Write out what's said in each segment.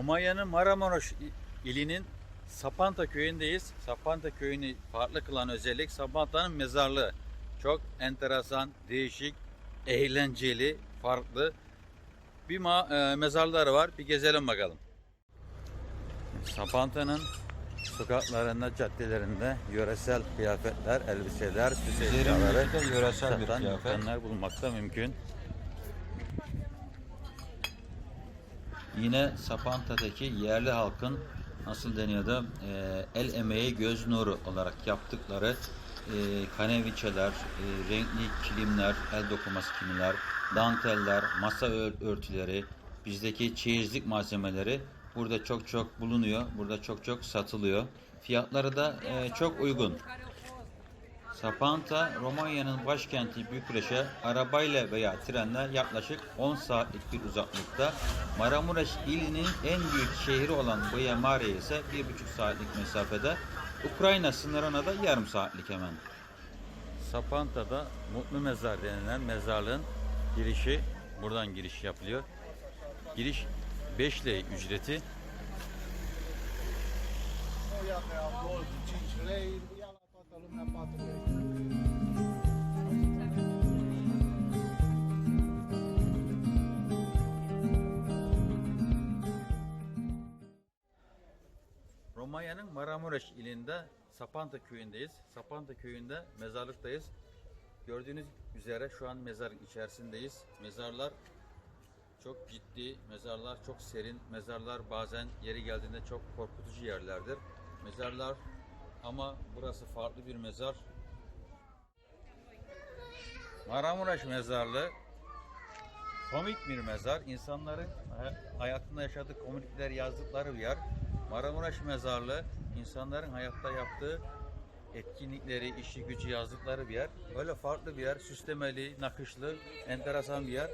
Romanya'nın Maramoros ilinin Sapanta köyündeyiz. Sapanta köyünü farklı kılan özellik Sapanta'nın mezarlığı. Çok enteresan, değişik, eğlenceli, farklı bir ma- e, mezarları var. Bir gezelim bakalım. Sapanta'nın sokaklarında, caddelerinde yöresel kıyafetler, elbiseler, süs eşyaları yöresel bir satan kıyafet. bulmakta mümkün. Yine Sapanta'daki yerli halkın nasıl deniyordu? Ee, el emeği göz nuru olarak yaptıkları e, kaneviçeler, e, renkli kilimler, el dokuması kilimler, danteller, masa ör- örtüleri, bizdeki çeyizlik malzemeleri burada çok çok bulunuyor. Burada çok çok satılıyor. Fiyatları da e, çok uygun. Sapanta, Romanya'nın başkenti Bükreş'e arabayla veya trenle yaklaşık 10 saatlik bir uzaklıkta. Maramureş ilinin en büyük şehri olan Boya Mare ise 1,5 saatlik mesafede. Ukrayna sınırına da yarım saatlik hemen. Sapanta'da Mutlu Mezar denilen mezarlığın girişi buradan giriş yapılıyor. Giriş 5 lei ücreti. Ia pe acolo Romanya'nın Maramureş ilinde Sapanta köyündeyiz. Sapanta köyünde mezarlıktayız. Gördüğünüz üzere şu an mezarın içerisindeyiz. Mezarlar çok ciddi, mezarlar çok serin, mezarlar bazen yeri geldiğinde çok korkutucu yerlerdir. Mezarlar ama burası farklı bir mezar. Maramureş mezarlığı komik bir mezar. İnsanların hay- hayatında yaşadığı komikler yazdıkları bir yer. Maramureş mezarlığı insanların hayatta yaptığı etkinlikleri, işi gücü yazdıkları bir yer. Böyle farklı bir yer. Süslemeli, nakışlı, enteresan bir yer.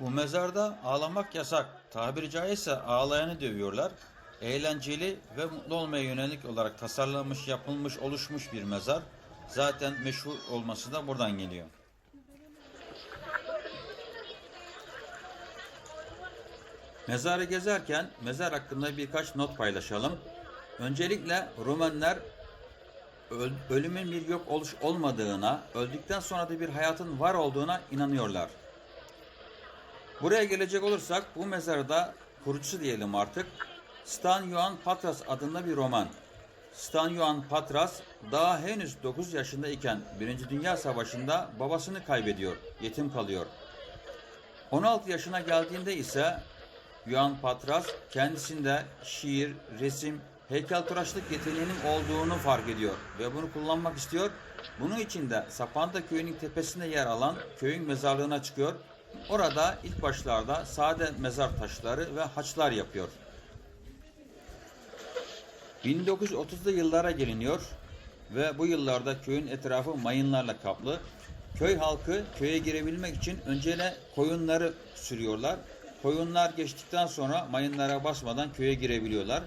Bu mezarda ağlamak yasak. Tabiri caizse ağlayanı dövüyorlar. Eğlenceli ve mutlu olmaya yönelik olarak tasarlanmış, yapılmış, oluşmuş bir mezar. Zaten meşhur olması da buradan geliyor. Mezarı gezerken mezar hakkında birkaç not paylaşalım. Öncelikle Romanlar öl- ölümün bir yok oluş olmadığına, öldükten sonra da bir hayatın var olduğuna inanıyorlar. Buraya gelecek olursak bu mezarda kurucusu diyelim artık Stan Johann Patras adında bir roman. Stan Johann Patras daha henüz 9 yaşındayken 1. Dünya Savaşı'nda babasını kaybediyor, yetim kalıyor. 16 yaşına geldiğinde ise Johann Patras kendisinde şiir, resim, heykeltıraşlık yeteneğinin olduğunu fark ediyor ve bunu kullanmak istiyor. Bunun için de Sapanta köyünün tepesinde yer alan köyün mezarlığına çıkıyor. Orada ilk başlarda sade mezar taşları ve haçlar yapıyor. 1930'lu yıllara geliniyor ve bu yıllarda köyün etrafı mayınlarla kaplı. Köy halkı köye girebilmek için öncele koyunları sürüyorlar. Koyunlar geçtikten sonra mayınlara basmadan köye girebiliyorlar.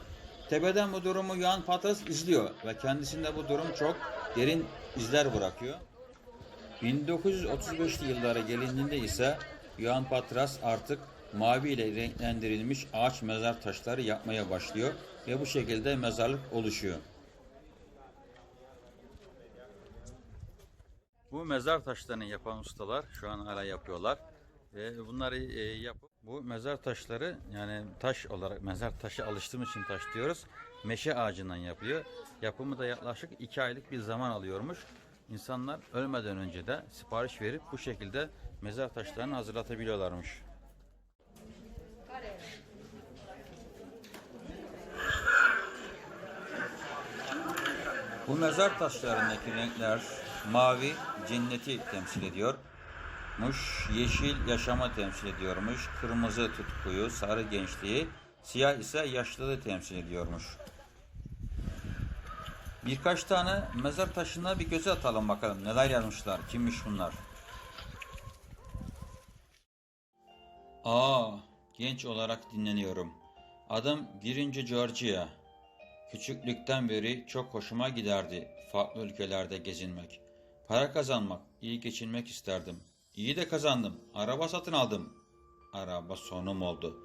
Tepeden bu durumu Yuan Patras izliyor ve kendisinde bu durum çok derin izler bırakıyor. 1935'li yıllara gelindiğinde ise Yuan Patras artık mavi ile renklendirilmiş ağaç mezar taşları yapmaya başlıyor ve bu şekilde mezarlık oluşuyor. Bu mezar taşlarını yapan ustalar şu an hala yapıyorlar. Ve bunları e, yapıp bu mezar taşları yani taş olarak mezar taşı alıştığım için taş diyoruz. Meşe ağacından yapılıyor. Yapımı da yaklaşık iki aylık bir zaman alıyormuş. İnsanlar ölmeden önce de sipariş verip bu şekilde mezar taşlarını hazırlatabiliyorlarmış. Bu mezar taşlarındaki renkler mavi cenneti temsil ediyor. Muş yeşil yaşamı temsil ediyormuş. Kırmızı tutkuyu, sarı gençliği, siyah ise yaşlılığı temsil ediyormuş. Birkaç tane mezar taşına bir göze atalım bakalım neler yazmışlar, kimmiş bunlar. Aa, genç olarak dinleniyorum. Adım 1. Georgia. Küçüklükten beri çok hoşuma giderdi farklı ülkelerde gezinmek. Para kazanmak, iyi geçinmek isterdim. İyi de kazandım. Araba satın aldım. Araba sonum oldu.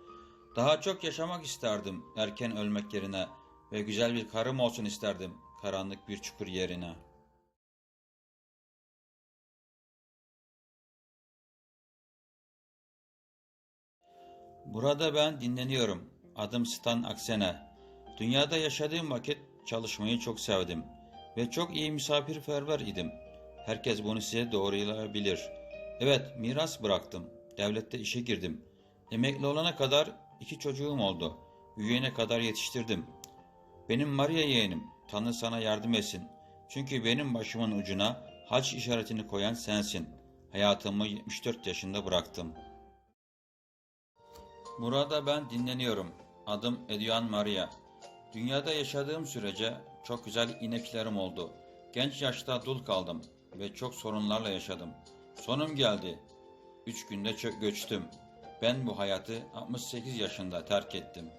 Daha çok yaşamak isterdim erken ölmek yerine ve güzel bir karım olsun isterdim karanlık bir çukur yerine. Burada ben dinleniyorum. Adım Stan Aksene. Dünyada yaşadığım vakit çalışmayı çok sevdim ve çok iyi misafirperver idim. Herkes bunu size doğrulayabilir. Evet, miras bıraktım. Devlette işe girdim. Emekli olana kadar iki çocuğum oldu. Büyüyene kadar yetiştirdim. Benim Maria yeğenim. Tanrı sana yardım etsin. Çünkü benim başımın ucuna haç işaretini koyan sensin. Hayatımı 74 yaşında bıraktım. Burada ben dinleniyorum. Adım Edian Maria. Dünyada yaşadığım sürece çok güzel ineklerim oldu. Genç yaşta dul kaldım ve çok sorunlarla yaşadım. Sonum geldi. Üç günde göçtüm. Ben bu hayatı 68 yaşında terk ettim.